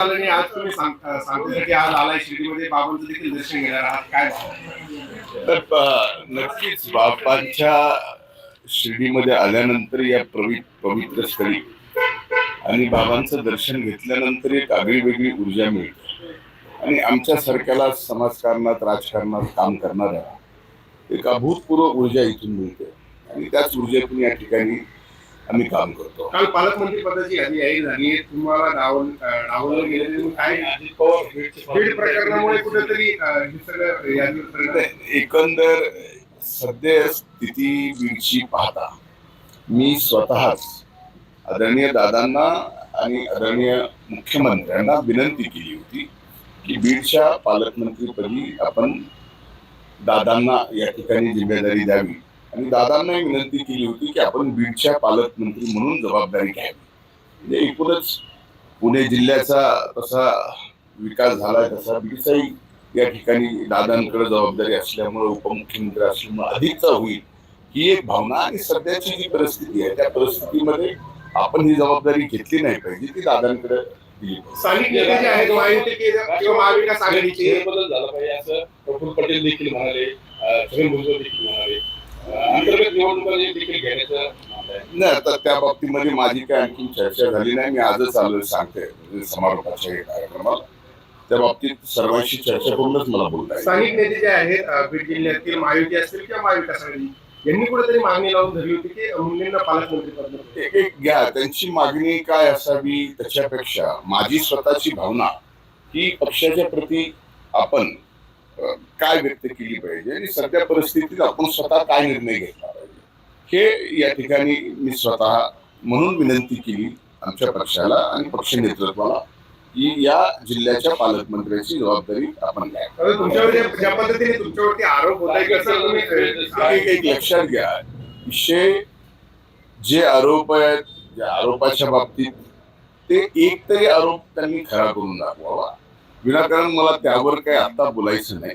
आज तुम्ही की आज आलाय शिर्डीमध्ये. बाबांचं देखील दर्शन घेणार आहात. काय तर नक्कीच बापांच्या शिर्डीमध्ये आल्यानंतर या पवित्र स्थळी आणि बाबांचं दर्शन घेतल्यानंतर एक आगळी वेगळी ऊर्जा मिळते. आणि आमच्या सारख्याला समाजकारणात राजकारणात काम करणाऱ्या एक अभूतपूर्व ऊर्जा इथून मिळते. आणि त्याच ऊर्जेतून या ठिकाणी आम्ही काम करतो. काल पालकमंत्री पदाची यादी जाहीर झाली आहे तुम्हाला डावल अं, डावललं गेलं तुम्ही काय बीड प्रकरणामुळे कुठेतरी हे सगळं एकंदर सध्या स्थिती बीडची पाहता. मी स्वतःच आदरणीय दादांना आणि आदरणीय मुख्यमंत्र्यांना विनंती केली होती की बीडच्या पालकमंत्रीपदी आपण दादांना या ठिकाणी जिम्मेदारी द्यावी. आणि दादांनाही विनंती केली होती की आपण बीडच्या पालकमंत्री म्हणून जबाबदारी घ्यावी. म्हणजे एकूणच पुणे जिल्ह्याचा तसा विकास झाला तसा बीडचाही या ठिकाणी दादांकडे जबाबदारी असल्यामुळे उपमुख्यमंत्री असल्यामुळे अधिकचा होईल ही एक भावना आणि सध्याची जी परिस्थिती आहे त्या परिस्थितीमध्ये आपण ही जबाबदारी घेतली नाही पाहिजे ती दादांकडे बदल झाला पाहिजे असं प्रफुल्ल पटेल देखील म्हणाले छगन भुजबळ देखील म्हणाले. निवडणुका देखील घेण्याचं मानलं आहे. नाही आता त्या बाबतीमध्ये माझी काय आणखी चर्चा झाली नाही मी आजच आलो सांगते समारोपाच्या कार्यक्रमाला त्या बाबतीत सर्वांशी चर्चा करूनच मला बोलता. स्थानिक नेते जे आहेत बीड जिल्ह्यातील महायुती असतील किंवा महाविकास आघाडी यांनी कुठेतरी मागणी लावून धरली होती की मुलींना पालकमंत्री. एक एक घ्या त्यांची मागणी काय असावी त्याच्यापेक्षा माझी स्वतःची भावना ही पक्षाच्या प्रती आपण काय व्यक्त केली पाहिजे आणि सध्या परिस्थितीत आपण स्वतः काय निर्णय घेतला हे या ठिकाणी मी स्वतः म्हणून विनंती केली आमच्या पक्षाला आणि पक्ष नेतृत्वाला की या जिल्ह्याच्या पालकमंत्र्याची जबाबदारी आपण घ्यावी आता तुमच्यावर जे- ज्या पद्धतीने तुमच्यावरती आरोप होत आहे कसं तुम्ही एक एक लक्षात घ्या. विषय जे आरोप आहेत ज्या आरोपाच्या बाबतीत ते एक तरी आरोप त्यांनी खरा करून दाखवावा. विनाकारण मला त्यावर काही आता बोलायचं नाही.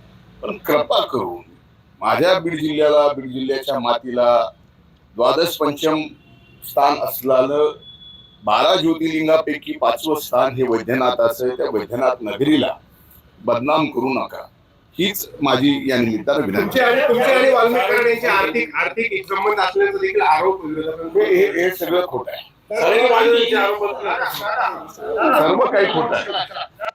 पण कृपा करून माझ्या बीड जिल्ह्याला बीड जिल्ह्याच्या मातीला द्वादश पंचम स्थान असलेलं बारा ज्योतिर्लिंगापैकी पाचवं स्थान हे वैद्यनाथाचं त्या वैद्यनाथ नगरीला बदनाम करू नका. हीच माझी या निमित्तानं विनंती. आर्थिक आर्थिक संबंध असल्याचं देखील आरोप हे हे- हे सगळं खोटं आहे. सर्व काही खोटं आहे.